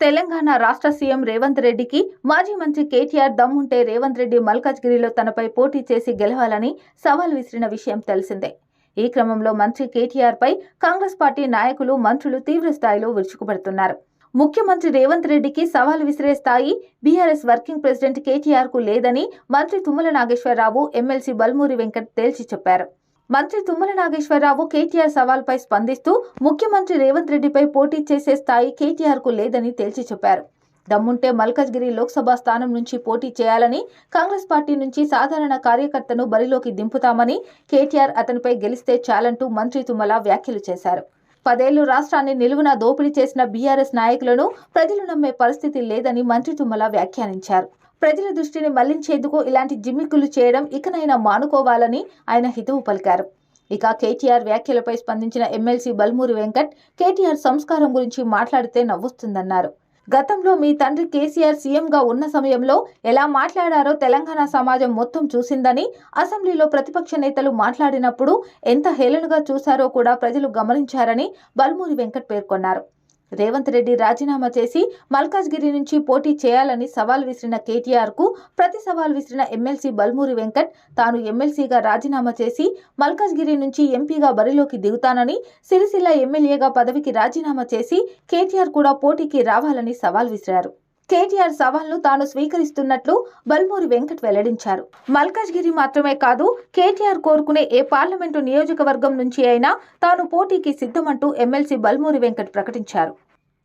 తెలంగాణ రాష్ట్ర సీఎం రేవంత్ రెడ్డికి మాజీ మంత్రి కేటీఆర్ దమ్ముంటే రేవంత్ రెడ్డి మల్కాజ్గిరిలో తనపై పోటీ చేసి గెలవాలని సవాల్ విసిరిన విషయం తెలిసిందే. ఈ క్రమంలో మంత్రి కేటీఆర్ పై కాంగ్రెస్ పార్టీ నాయకులు మంత్రులు తీవ్ర స్థాయిలో విరుచుకుపడుతున్నారు. ముఖ్యమంత్రి రేవంత్ రెడ్డికి సవాల్ విసిరే స్థాయి బీఆర్ఎస్ వర్కింగ్ ప్రెసిడెంట్ కేటీఆర్కు లేదని మంత్రి తుమ్మల నాగేశ్వరరావు ఎమ్మెల్సీ బల్మూరి వెంకట్ తేల్చి చెప్పారు. మంత్రి తుమ్మల నాగేశ్వరరావు కేటీఆర్ సవాల్పై స్పందిస్తూ ముఖ్యమంత్రి రేవంత్ రెడ్డిపై పోటీ చేసే స్థాయి కేటీఆర్కు లేదని తేల్చి చెప్పారు. దమ్ముంటే మల్కజ్గిరి లోక్సభ స్థానం నుంచి పోటీ చేయాలని కాంగ్రెస్ పార్టీ నుంచి సాధారణ కార్యకర్తను బరిలోకి దింపుతామని కేటీఆర్ అతనిపై గెలిస్తే చాలంటూ మంత్రి తుమ్మల వ్యాఖ్యలు చేశారు. పదేళ్ళు రాష్ట్రాన్ని నిలువున దోపిడీ చేసిన బీఆర్ఎస్ నాయకులను ప్రజలు నమ్మే పరిస్థితి లేదని మంత్రి తుమ్మల వ్యాఖ్యానించారు. ప్రజల దృష్టిని మళ్ళించేందుకు ఇలాంటి జిమ్మిక్కులు చేయడం ఇకనైనా మానుకోవాలని ఆయన హితవు పలికారు. ఇక కేటీఆర్ వ్యాఖ్యలపై స్పందించిన ఎమ్మెల్సీ బల్మూరి వెంకట్ కేటీఆర్ సంస్కారం గురించి మాట్లాడితే నవ్వుస్తుందన్నారు. గతంలో మీ తండ్రి కేసీఆర్ సీఎంగా ఉన్న సమయంలో ఎలా మాట్లాడారో తెలంగాణ సమాజం మొత్తం చూసిందని అసెంబ్లీలో ప్రతిపక్ష నేతలు మాట్లాడినప్పుడు ఎంత హేళనగా చూశారో కూడా ప్రజలు గమనించారని బల్మూరి వెంకట్ పేర్కొన్నారు. రేవంత్ రెడ్డి రాజీనామా చేసి మల్కాజ్గిరి నుంచి పోటీ చేయాలని సవాల్ విసిరిన కేటీఆర్కు ప్రతి సవాల్ విసిరిన ఎమ్మెల్సీ బల్మూరి వెంకట్ తాను ఎమ్మెల్సీగా రాజీనామా చేసి మల్కాజ్గిరి నుంచి ఎంపీగా బరిలోకి దిగుతానని సిరిసిల్ల ఎమ్మెల్యేగా పదవికి రాజీనామా చేసి కేటీఆర్ కూడా పోటీకి రావాలని సవాల్ విసిరారు. కేటీఆర్ సవాల్ను తాను స్వీకరిస్తున్నట్లు బల్మూరి వెంకట్ వెల్లడించారు. మల్కాజ్గిరి మాత్రమే కాదు కేటీఆర్ కోరుకునే ఏ పార్లమెంటు నియోజకవర్గం నుంచి అయినా తాను పోటీకి సిద్ధమంటూ ఎమ్మెల్సీ బల్మూరి వెంకట్ ప్రకటించారు.